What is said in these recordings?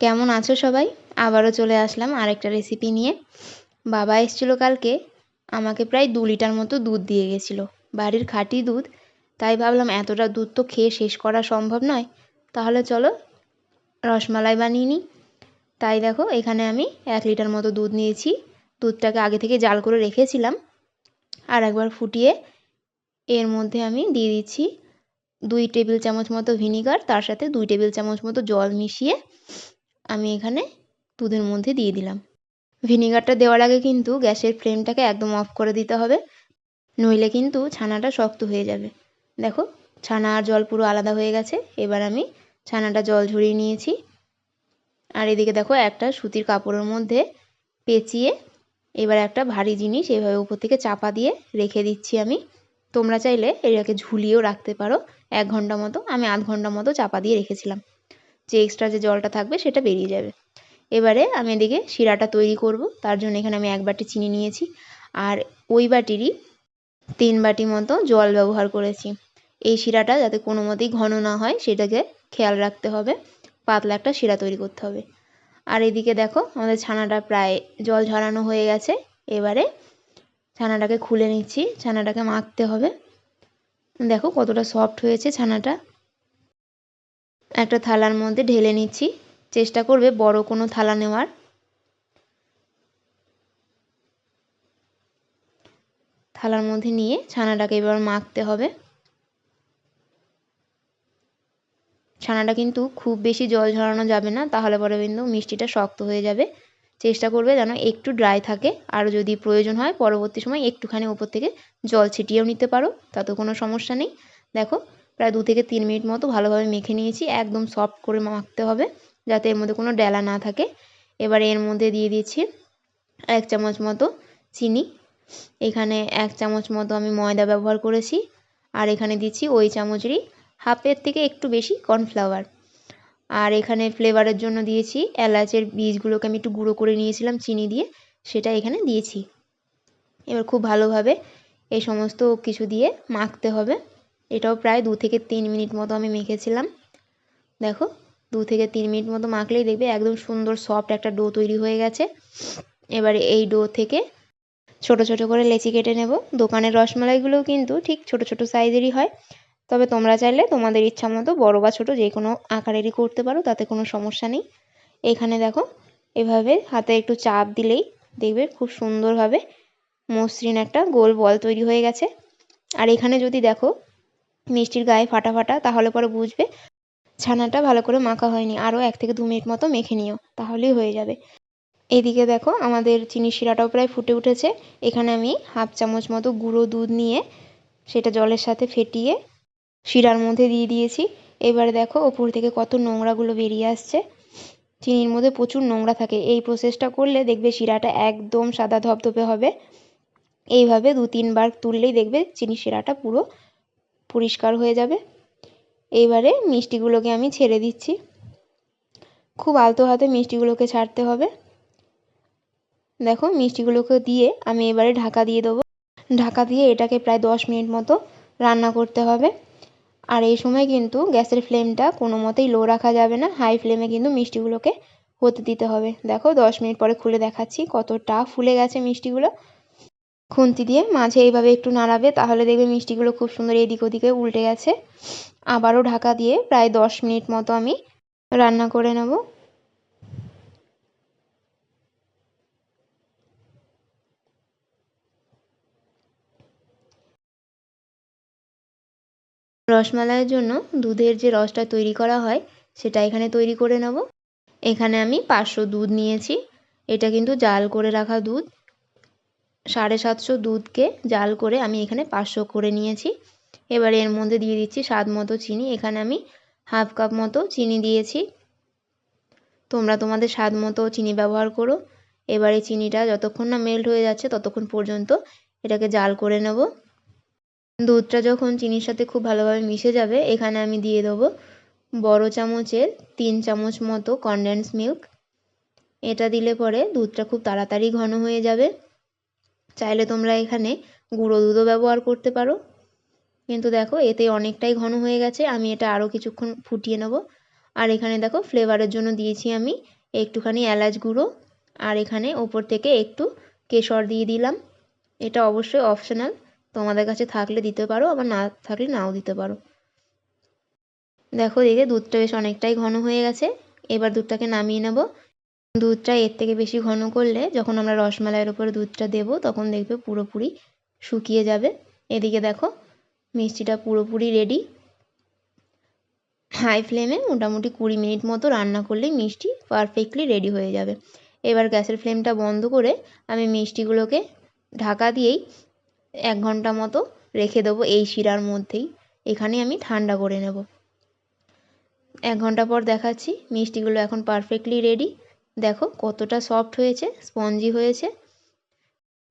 কেমন আছো সবাই? আবারও চলে আসলাম আরেকটা রেসিপি নিয়ে। বাবা এসেছিল কালকে, আমাকে প্রায় দু লিটার মতো দুধ দিয়ে গেছিল। বাড়ির খাঁটি দুধ, তাই ভাবলাম এতটা দুধ তো খেয়ে শেষ করা সম্ভব নয়। তাহলে চলো, রসমালাই বানিয়ে নিই। তাই দেখো, এখানে আমি এক লিটার মতো দুধ নিয়েছি। দুধটাকে আগে থেকে জাল করে রেখেছিলাম। আর একবার ফুটিয়ে এর মধ্যে আমি দিয়ে দিচ্ছি দুই টেবিল চামচ মতো ভিনিগার, তার সাথে দুই টেবিল চামচ মতো জল মিশিয়ে আমি এখানে দুধের মধ্যে দিয়ে দিলাম। ভিনিগারটা দেওয়ার আগে কিন্তু গ্যাসের ফ্লেমটাকে একদম অফ করে দিতে হবে, নইলে কিন্তু ছানাটা শক্ত হয়ে যাবে। দেখো, ছানা আর জল পুরো আলাদা হয়ে গেছে, এবার আমি ছানাটা জল ঝরিয়ে নিয়েছি। আর এদিকে দেখো, একটা সুতির কাপড়ের মধ্যে পেঁচিয়ে এবার একটা ভারী জিনিস এভাবে উপর থেকে চাপা দিয়ে রেখে দিচ্ছি আমি। তোমরা চাইলে এটাকে ঝুলিয়েও রাখতে পারো, এক ঘণ্টা মতো, আমি আধ ঘণ্টা মতো চাপা দিয়ে রেখেছিলাম। যে এক্সট্রা যে জলটা থাকবে সেটা বেরিয়ে যাবে। এবারে আমি এদিকে শিরাটা তৈরি করব, তার জন্য এখানে আমি এক বাটি চিনি নিয়েছি। আর ওই বাটিরই তিন বাটি মতো জল ব্যবহার করেছি। এই শিরাটা যাতে কোনো মতেই ঘন না হয়, সেটাকে খেয়াল রাখতে হবে। পাতলা একটা শিরা তৈরি করতে হবে। আর এদিকে দেখো, আমাদের ছানাটা প্রায় জল ঝরানো হয়ে গেছে। এবারে ছানাটাকে খুলে নিচ্ছি। ছানাটাকে মাখতে হবে। দেখো কতটা সফট হয়েছে ছানাটা। একটা থালার মধ্যে ঢেলে নিচ্ছি। চেষ্টা করবে বড় কোনো থালা নেওয়ার। থালার মধ্যে নিয়ে ছানাটাকে এবার মাখতে হবে। ছানাটা কিন্তু খুব বেশি জল ঝরানো যাবে না, তাহলে পরে কিন্তু মিষ্টিটা শক্ত হয়ে যাবে। চেষ্টা করবে যেন একটু ড্রাই থাকে। আর যদি প্রয়োজন হয়, পরবর্তী সময় একটুখানি ওপর থেকে জল ছিটিয়েও নিতে পারো, তাতে কোনো সমস্যা নেই। দেখো প্রায় দু থেকে তিন মিনিট মতো ভালোভাবে মেখে নিয়েছি, একদম সফট করে মাখতে হবে যাতে এর মধ্যে কোনো ডেলা না থাকে। এবার এর মধ্যে দিয়ে দিচ্ছি এক চামচ মতো চিনি। এখানে এক চামচ মতো আমি ময়দা ব্যবহার করেছি আর এখানে দিচ্ছি ওই চামচেরই হাফের থেকে একটু বেশি কর্নফ্লাওয়ার আর এখানে ফ্লেভারের জন্য দিয়েছি এলাচের বীজগুলোকে আমি একটু গুঁড়ো করে নিয়েছিলাম চিনি দিয়ে, সেটা এখানে দিয়েছি। এবার খুব ভালোভাবে এই সমস্ত কিছু দিয়ে মাখতে হবে। এটাও প্রায় দু থেকে তিন মিনিট মতো আমি মেখেছিলাম। দেখো, দু থেকে তিন মিনিট মতো মাখলেই দেখবে একদম সুন্দর সফট একটা ডো তৈরি হয়ে গেছে। এবারে এই ডো থেকে ছোট ছোট করে লেচি কেটে নেব। দোকানের রসমালাইগুলোও কিন্তু ঠিক ছোট ছোট সাইজেরই হয়। তবে তোমরা চাইলে তোমাদের ইচ্ছা মতো বড়ো বা ছোটো যে কোনো আকারেরই করতে পারো, তাতে কোনো সমস্যা নেই। এখানে দেখো, এভাবে হাতে একটু চাপ দিলেই দেখবে খুব সুন্দরভাবে মসৃণ একটা গোল বল তৈরি হয়ে গেছে। আর এখানে যদি দেখো মিষ্টির গায়ে ফাটা ফাটা, তাহলে পরে বুঝবে ছানাটা ভালো করে মাখা হয়নি। আরও এক থেকে দু মিনিট মতো মেখে নিও, তাহলেই হয়ে যাবে। এদিকে দেখো, আমাদের চিনি শিরাটাও প্রায় ফুটে উঠেছে। এখানে আমি হাফ চামচ মতো গুঁড়ো দুধ নিয়ে সেটা জলের সাথে ফেটিয়ে শিরার মধ্যে দিয়ে দিয়েছি। এবার দেখো, ওপর থেকে কত নোংরাগুলো বেরিয়ে আসছে। চিনির মধ্যে প্রচুর নোংরা থাকে। এই প্রসেসটা করলে দেখবে শিরাটা একদম সাদা ধপধপে হবে। এইভাবে দু তিনবার তুললেই দেখবে চিনি শিরাটা পুরো পরিষ্কার হয়ে যাবে। এইবারে মিষ্টিগুলোকে আমি ছেড়ে দিচ্ছি। খুব আলতো হাতে মিষ্টিগুলোকে ছাড়তে হবে। দেখো মিষ্টিগুলোকে দিয়ে আমি এবারে ঢাকা দিয়ে দেবো। ঢাকা দিয়ে এটাকে প্রায় দশ মিনিট মতো রান্না করতে হবে। আর এই সময় কিন্তু গ্যাসের ফ্লেমটা কোনো মতেই লো রাখা যাবে না। হাই ফ্লেমে কিন্তু মিষ্টিগুলোকে হতে দিতে হবে। দেখো, দশ মিনিট পরে খুলে দেখাচ্ছি কতটা ফুলে গেছে মিষ্টিগুলো। খুন্তি দিয়ে মাঝে এইভাবে একটু নাড়াবে, তাহলে দেখবে মিষ্টিগুলো খুব সুন্দর এদিক ওদিকে উল্টে গেছে। আবারও ঢাকা দিয়ে প্রায় দশ মিনিট মতো আমি রান্না করে নেব। রসমালাইয়ের জন্য দুধের যে রসটা তৈরি করা হয়, সেটা এখানে তৈরি করে নেব। এখানে আমি পাঁচশো দুধ নিয়েছি। এটা কিন্তু জাল করে রাখা দুধ। সাড়ে সাতশো দুধকে জাল করে আমি এখানে পাঁচশো করে নিয়েছি। এবার এর মধ্যে দিয়ে দিচ্ছি স্বাদ মতো চিনি। এখানে আমি হাফ কাপ মতো চিনি দিয়েছি। তোমরা তোমাদের স্বাদ মতো চিনি ব্যবহার করো। এবারে চিনিটা যতক্ষণ না মেল্ট হয়ে যাচ্ছে ততক্ষণ পর্যন্ত এটাকে জাল করে নেব। দুধটা যখন চিনির সাথে খুব ভালোভাবে মিশে যাবে, এখানে আমি দিয়ে দেবো বড় চামচের তিন চামচ মতো কনডেন্স মিল্ক এটা দিলে পরে দুধটা খুব তাড়াতাড়ি ঘন হয়ে যাবে। চাইলে তোমরা এখানে গুঁড়ো দুধও ব্যবহার করতে পারো। কিন্তু দেখো, এতে অনেকটাই ঘন হয়ে গেছে। আমি এটা আরও কিছুক্ষণ ফুটিয়ে নেব। আর এখানে দেখো, ফ্লেভারের জন্য দিয়েছি আমি একটুখানি এলাচ গুঁড়ো। আর এখানে ওপর থেকে একটু কেশর দিয়ে দিলাম। এটা অবশ্যই অপশনাল। তোমাদের কাছে থাকলে দিতে পারো, আবার না থাকলে নাও দিতে পারো। দেখো, দেখে দুধটা বেশ অনেকটাই ঘন হয়ে গেছে। এবার দুধটাকে নামিয়ে নেব। দুধটা এর থেকে বেশি ঘন করলে যখন আমরা রসমালাইয়ের উপরে দুধটা দেব, তখন দেখবে পুরোপুরি শুকিয়ে যাবে। এদিকে দেখো, মিষ্টিটা পুরোপুরি রেডি হাই ফ্লেমে মোটামুটি কুড়ি মিনিট মতো রান্না করলেই মিষ্টি পারফেক্টলি রেডি হয়ে যাবে। এবার গ্যাসের ফ্লেমটা বন্ধ করে আমি মিষ্টিগুলোকে ঢাকা দিয়েই এক ঘণ্টা মতো রেখে দেবো এই শিরার মধ্যেই। এখানে আমি ঠান্ডা করে নেব। এক ঘণ্টা পর দেখাচ্ছি, মিষ্টিগুলো এখন পারফেক্টলি রেডি দেখো কতটা সফট হয়েছে স্পঞ্জি হয়েছে।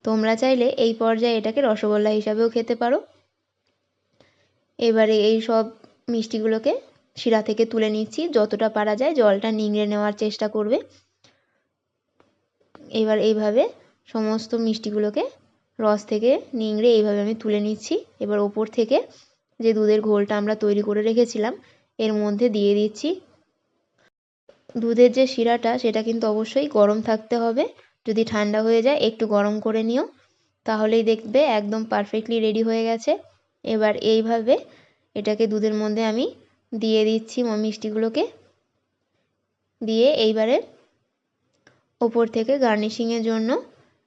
তোমরা চাইলে এই পর্যায়ে এটাকে রসগোল্লা হিসাবেও খেতে পারো। এবারে এই সব মিষ্টিগুলোকে শিরা থেকে তুলে নিচ্ছি, যতটা পারা যায় জলটা নিংড়ে নেওয়ার চেষ্টা করবে। এবার এইভাবে সমস্ত মিষ্টিগুলোকে রস থেকে নিংড়ে এইভাবে আমি তুলে নিচ্ছি। এবার ওপর থেকে যে দুধের ঘোলটা আমরা তৈরি করে রেখেছিলাম, এর মধ্যে দিয়ে দিচ্ছি দুধের যে শিরাটা, সেটা কিন্তু অবশ্যই গরম থাকতে হবে। যদি ঠান্ডা হয়ে যায়, একটু গরম করে নিও। তাহলেই দেখবে একদম পারফেক্টলি রেডি হয়ে গেছে। এবার এইভাবে এটাকে দুধের মধ্যে আমি দিয়ে দিচ্ছি মিষ্টিগুলোকে। দিয়ে এইবারে ওপর থেকে গার্নিশিংয়ের জন্য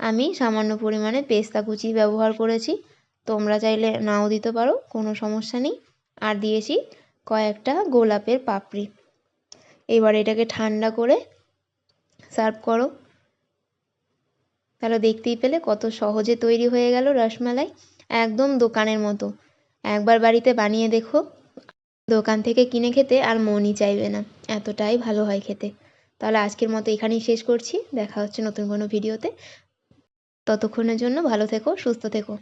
আমি সামান্য পরিমাণে পেস্তা কুচি ব্যবহার করেছি। তোমরা চাইলে নাও দিতে পারো, কোনো সমস্যা নেই। আর দিয়েছি কয়েকটা গোলাপের পাপড়ি। এবার এটাকে ঠান্ডা করে সার্ভ করো। তাহলে দেখতেই পেলে কত সহজে তৈরি হয়ে গেল রসমালাই, একদম দোকানের মতো। একবার বাড়িতে বানিয়ে দেখো। দোকান থেকে কিনে খেতে আর মনই চাইবে না, এতটাই ভালো হয় খেতে। তাহলে আজকের মতো এখানেই শেষ করছি। দেখা হচ্ছে নতুন কোনো ভিডিওতে। ততক্ষণের জন্য ভালো থেকো, সুস্থ থেকো।